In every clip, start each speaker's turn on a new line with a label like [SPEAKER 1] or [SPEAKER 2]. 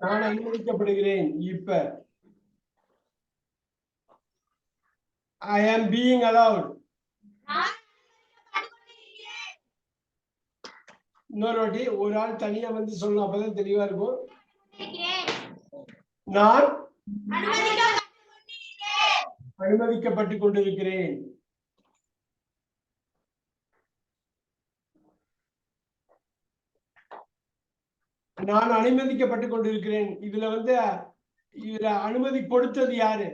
[SPEAKER 1] நான் அனுமதிக்கப்படுகிறேன். இப்ப. ஐ ஆம் பீயிங் அலவுட் இன்னொரு வாட்டி ஒரு ஆள் தனியா வந்து சொல்லணும் அப்பதான் தெளிவா இருக்கும். நான் அனுமதிக்கப்பட்டு கொண்டிருக்கிறேன். நான் அனுமதிக்கப்பட்டு கொண்டிருக்கிறேன். இதுல வந்து இதுல அனுமதி கொடுத்தது யாரு?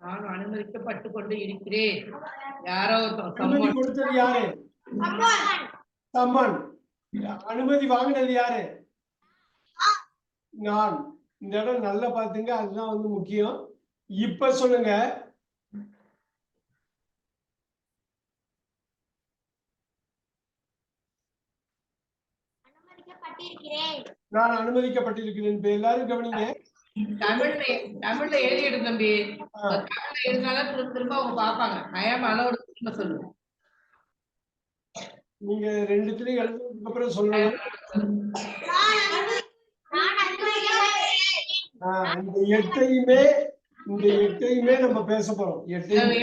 [SPEAKER 2] நான் அனுமதிக்கப்பட்டு கொண்டு இருக்கிறேன். யாரோ
[SPEAKER 1] அனுமதி. கொடுத்தது யாரு? சம்மன். அனுமதி வாங்கினது யாரு? நான். இந்த இடம் நல்லா பாத்துங்க அதுதான் வந்து முக்கியம். இப்ப சொல்லுங்க நான் அனுமதிக்கப்பட்டிருக்கிறேன். இப்ப எல்லாரும் கவனிங்க.
[SPEAKER 2] தமிழ்ல தமிழ்ல எழுதிடு தம்பி.
[SPEAKER 1] ஆ.
[SPEAKER 2] தமிழ்ல எழுதினாலும் திரும்ப திரும்ப அவங்க பாப்பாங்க ஐயம் அளவோட திரும்ப சொல்லுங்க.
[SPEAKER 1] நீங்க ரெண்டுத்துலயும் எழுதுனதுக்கு அப்புறம் சொல்லணும் ஆஹ் இந்த எட்டையுமே இந்த எட்டையுமே நம்ம பேச போறோம். எட்டையுமே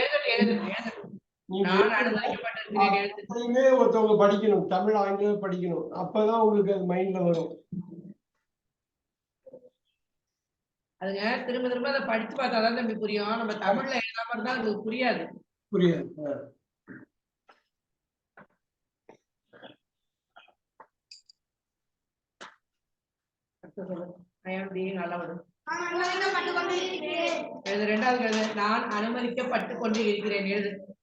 [SPEAKER 1] எட்டையுமே ஒருத்தவங்க படிக்கணும். தமிழ் ஆங்கிலம் படிக்கணும். அப்பதான் உங்களுக்கு அது மைண்ட்ல வரும்.
[SPEAKER 2] அதுங்க திரும்ப திரும்ப அதை படிச்சு பார்த்தாதான் தம்பி புரியும். நம்ம தமிழ்ல எழுதாம இருந்தா அது புரியாது.
[SPEAKER 1] புரியாது.
[SPEAKER 2] எழுது ரெண்டாவது எழுது. நான் அனுமதிக்கப்பட்டு கொண்டு இருக்கிறேன். எழுது.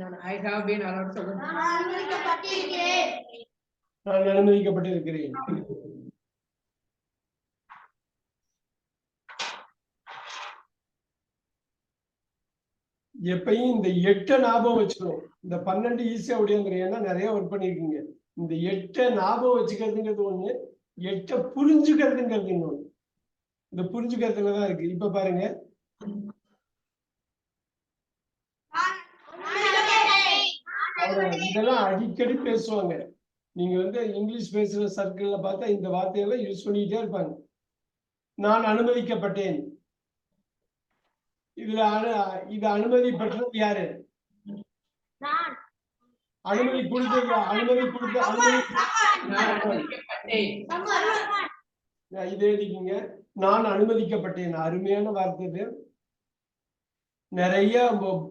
[SPEAKER 2] நான் ஐ ஹாவ் பீன் அலவுட் சொல்லுங்க
[SPEAKER 1] நான் அனுமதிக்கப்பட்டிருக்கிறேன். எப்பயும் இந்த எட்டை ஞாபகம் வச்சுக்கணும். இந்த பன்னெண்டு ஈஸியா ஒடியாந்துரும் ஏன்னா நிறைய ஒர்க் பண்ணிருக்கீங்க. இந்த எட்டை ஞாபகம் வச்சுக்கிறதுங்கிறது ஒண்ணு எட்டை புரிஞ்சுக்கிறதுங்கிறது இன்னொன்னு. இந்த புரிஞ்சுக்கிறதுலதான் இருக்கு. இப்ப பாருங்க இதெல்லாம் அடிக்கடி பேசுவாங்க. நீங்க வந்து இங்கிலீஷ் பேசுற சர்க்கிள்ல பார்த்தா இந்த வார்த்தையெல்லாம் யூஸ் பண்ணிக்கிட்டே இருப்பாங்க. நான் அனுமதிக்கப்பட்டேன். இதுல இது அனுமதி பெற்றது யாரு அனுமதி கொடுத்தது அனுமதி கொடுத்த அனுமதி
[SPEAKER 2] நான் அனுமதிக்கப்பட்டேன்.
[SPEAKER 1] இதே இருக்கீங்க நான் அனுமதிக்கப்பட்டேன். அருமையான வார்த்தை நிறைய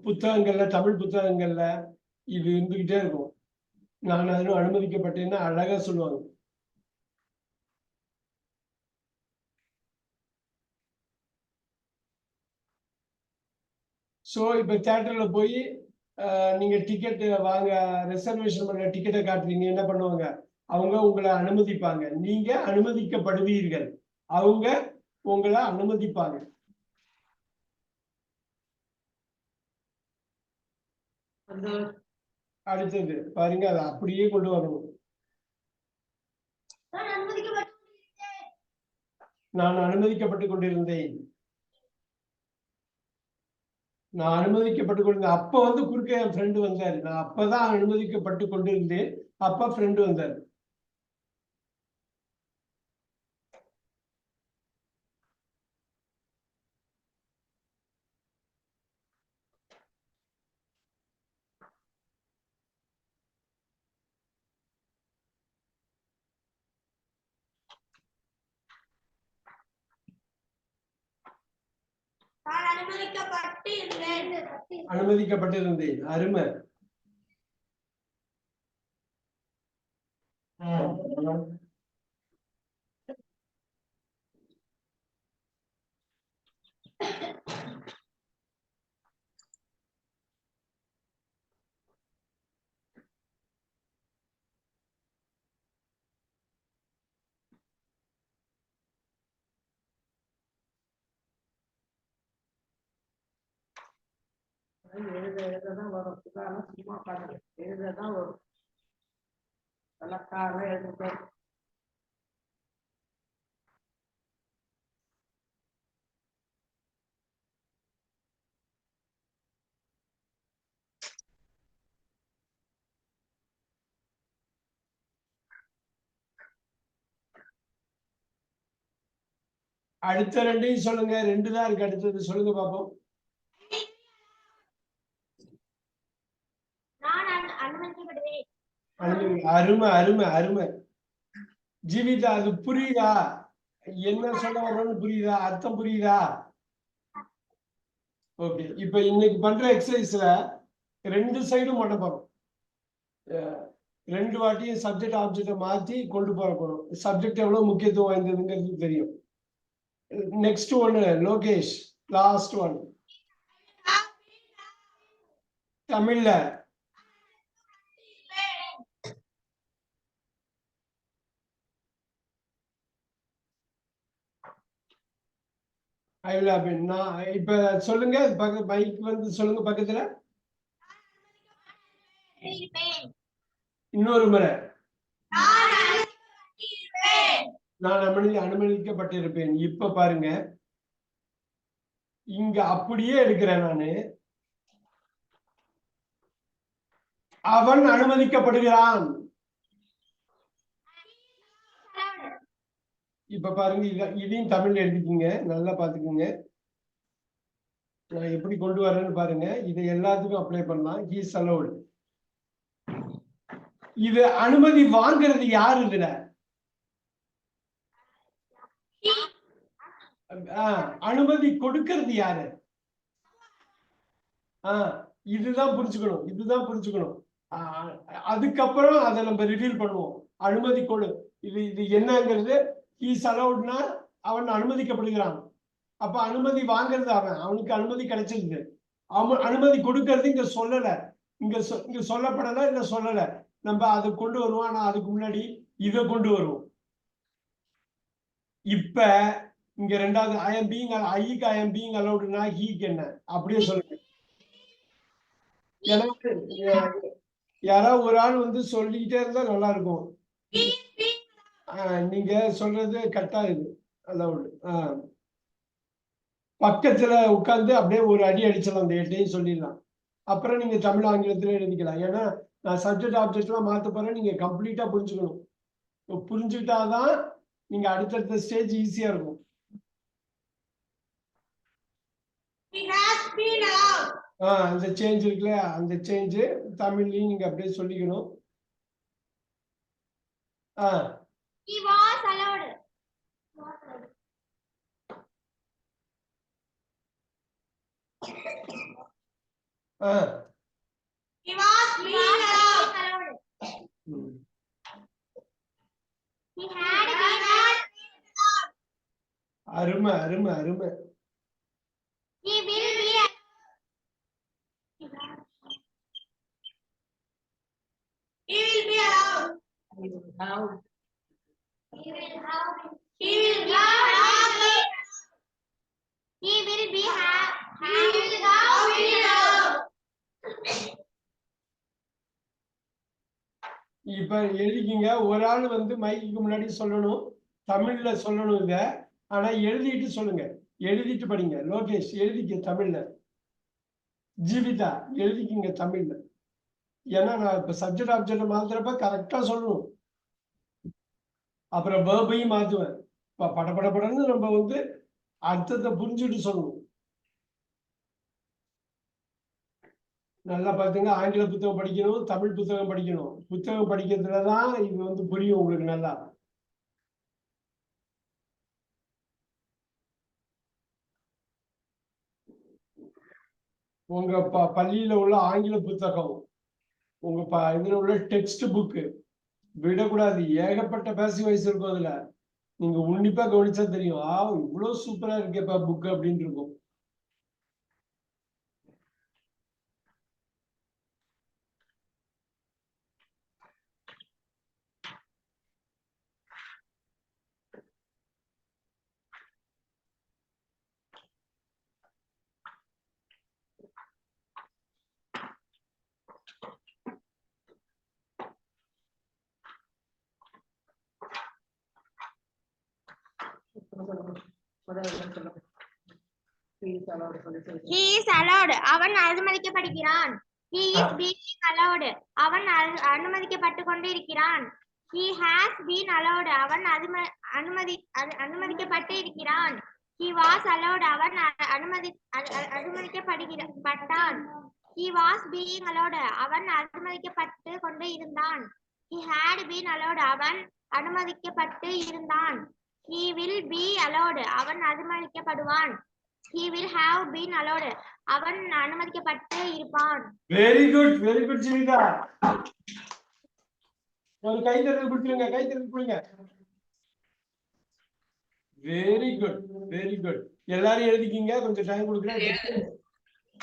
[SPEAKER 1] புத்தகங்கள்ல தமிழ் புத்தகங்கள்ல இது இருந்துகிட்டே இருக்கும். நான் அதிலும் அனுமதிக்கப்பட்டேன்னா அழகா சொல்லுவாங்க. ஸோ இப்போ தேட்டரில் போய் நீங்கள் நீங்க டிக்கெட் வாங்க ரிசர்வேஷன் பண்ண டிக்கெட்டை காட்டுறீங்க என்ன பண்ணுவாங்க? அவங்க உங்களை அனுமதிப்பாங்க. நீங்க அனுமதிக்கப்படுவீர்கள். அவங்க உங்களை அனுமதிப்பாங்க.
[SPEAKER 2] அந்த
[SPEAKER 1] அடுத்தது பாருங்க அதை அப்படியே கொண்டு வரணும். நான் அனுமதிக்கப்பட்டு கொண்டிருந்தேன். நான் அனுமதிக்கப்பட்டு கொண்டிருந்தேன். அப்ப வந்து குறுக்க என் ஃப்ரெண்டு வந்தாரு. நான் அப்பதான் அனுமதிக்கப்பட்டு கொண்டிருந்தேன். அப்ப ஃப்ரெண்டு வந்தாரு.
[SPEAKER 3] அனுமதிக்கப்பட்டிருந்தேன். அருமை. Thank
[SPEAKER 1] you. எழுத
[SPEAKER 2] எழுத தான் வரும். உதாரணம் சும்மா உட்காந்து எழுததான் வரும். விளக்காக எழுதும்
[SPEAKER 1] அடுத்த ரெண்டையும் சொல்லுங்க. ரெண்டு தான் இருக்கு. அடுத்தது சொல்லுங்க பாப்போம். அருமை, அருமை அருமை அருமை. ஜீவிதா அது புரியுதா? என்ன சொல்ல வரோன்னு புரியுதா? அர்த்தம் புரியுதா? ஓகே இப்ப இன்னைக்கு பண்ற எக்ஸசைஸ்ல ரெண்டு சைடும் பண்ண போறோம். ரெண்டு வாட்டியும் சப்ஜெக்ட் ஆப்ஜெக்டை மாத்தி கொண்டு போற போறோம். சப்ஜெக்ட் எவ்வளவு முக்கியத்துவம் வாய்ந்ததுங்கிறது தெரியும். நெக்ஸ்ட் ஒன்னு லோகேஷ் லாஸ்ட் ஒன் தமிழ்ல ஐ வில் ஹேப்பன் நான் இப்ப சொல்லுங்க. பக்க மைக் வந்து சொல்லுங்க பக்கத்துல. இன்னொரு முறை.
[SPEAKER 3] நான் அனுமதிக்கப்பட்டிருப்பேன்.
[SPEAKER 1] நான் அனுமதி அனுமதிக்கப்பட்டிருப்பேன். இப்ப பாருங்க. இங்க அப்படியே இருக்கிறேன் நானு. அவன் அனுமதிக்கப்படுகிறான். இப்ப பாருங்க இத இதையும் தமிழ்ல எழுதிக்கிங்க. நல்லா பாத்துக்குங்க. நான் எப்படி கொண்டு வரேன்னு பாருங்க. இதை எல்லாத்துக்கும் அப்ளை பண்ணலாம். ஹீஸ் அலௌடு இது அனுமதி வாங்குறது யாரு இதுல? ஆஹ் அனுமதி கொடுக்கறது யாரு? ஆஹ் இதுதான் புரிஞ்சுக்கணும். இதுதான் புரிஞ்சுக்கணும். அதுக்கப்புறம் அதை நம்ம ரிவீல் பண்ணுவோம். அனுமதி கொடு. இது இது என்னங்கிறது ஈஸ் அலௌட்னா அவன் அனுமதிக்கப்படுகிறான். அப்ப அனுமதி வாங்குறது அவன். அவனுக்கு அனுமதி கிடைச்சிருது. அவன் அனுமதி கொடுக்கறது இங்க சொல்லல. இங்க இங்க சொல்லப்படல இல்ல சொல்லல. நம்ம அதை கொண்டு வருவோம். ஆனா அதுக்கு முன்னாடி இதை கொண்டு வருவோம். இப்ப இங்க ரெண்டாவது ஐ எம் பீங் ஐக்கு ஐ எம் பீங் அலௌடுனா ஹீக்கு என்ன? அப்படியே சொல்லுங்க. யா- யாராவது ஒரு ஆள் வந்து சொல்லிக்கிட்டே இருந்தா நல்லா இருக்கும். நீங்க சொல்றது கரெக்டா இது. அலௌடு ஆஹ் பக்கத்துல உட்கார்ந்து அப்படியே ஒரு அடி அடிச்சிடலாம் அந்த எட்டையும் சொல்லிடலாம். அப்புறம் நீங்க தமிழ் ஆங்கிலத்துல எழுதிக்கலாம். ஏன்னா நான் சப்ஜெக்ட் ஆப்ஜெக்ட்லாம் மாத்த போறேன். நீங்க கம்ப்ளீட்டா புரிஞ்சுக்கணும். புரிஞ்சுக்கிட்டாதான் நீங்க அடுத்தடுத்த ஸ்டேஜ் ஈஸியா இருக்கும். ஆஹ் அந்த சேஞ்ச் இருக்குல்ல அந்த சேஞ்ச் தமிழ்லயும் நீங்க அப்படியே சொல்லிக்கணும். ஆஹ்
[SPEAKER 3] He was allowed.
[SPEAKER 1] Ah
[SPEAKER 3] He was being allowed.
[SPEAKER 1] ம்.
[SPEAKER 3] He had been allowed.
[SPEAKER 1] அருமை அருமை அருமை
[SPEAKER 3] He will be. He will be allowed. He will be allowed. He will be have. He will have been allowed.
[SPEAKER 1] இப்ப எழுதிக்கிங்க. ஒரு ஆள் வந்து மைக்கு முன்னாடி சொல்லணும். தமிழ்ல சொல்லணும் இத. ஆனா எழுதிட்டு சொல்லுங்க. எழுதிட்டு படிங்க. லோகேஷ் எழுதிக்க தமிழ்ல. ஜீவிதா எழுதிக்கிங்க தமிழ்ல. ஏன்னா நான் இப்ப சப்ஜெக்ட் ஆப்ஜெக்ட் மாத்துறப்ப கரெக்டா சொல்லணும். அப்புறம் வேர்பையும் மாத்துவேன். இப்ப படப்படப்படன்னு நம்ம வந்து அர்த்தத்தை புரிஞ்சுட்டு சொல்லணும். நல்லா பார்த்துங்க ஆங்கில புத்தகம் படிக்கணும் தமிழ் புத்தகம் படிக்கணும். புத்தகம் படிக்கிறதுல தான் இது வந்து புரியும் உங்களுக்கு நல்லா. உங்க ப பள்ளியில உள்ள ஆங்கில புத்தகம் உங்க ப இதுல உள்ள டெக்ஸ்ட் புக்கு விடக்கூடாது. ஏகப்பட்ட பேசி வயசு இருக்கும் அதுல. நீங்க உன்னிப்பா கவனிச்சா தெரியும். ஆ இவ்வளவு சூப்பரா இருக்கேப்பா புக் அப்படின்னு இருக்கும்.
[SPEAKER 3] He is allowed. அவன் அனுமதிக்கப்படுகிறான். He is being allowed. அவன் அனு- அனுமதிக்கப்பட்டு கொண்டிருக்கிறான். he has been allowed. அவன் அனுமதி அனு- அனுமதிக்கப்பட்டு இருக்கிறான் he was allowed. அவன் அனுமதி அ- அ- அனுமதிக்கப்படுகிற பட்டான். He was being allowed. அவன் அனுமதிக்கப்பட்டு கொண்டு இருந்தான். He had been allowed. அவன் அனுமதிக்கப்பட்டு இருந்தான். He will be allowed. அவன் அனுமதிக்கப்படுவான். He will have been allowed. அவன் அனுமதிக்கப்பட்டு இருப்பான்.
[SPEAKER 1] Very good very good Jeevitha ஒரு கைத்தறல் கொடுத்துருங்க கைத்தறல் கொடுங்க. வெரி குட் வெரி குட் எல்லாரும் எழுதிக்கிங்க கொஞ்சம் டைம் கொடுக்குறேன்.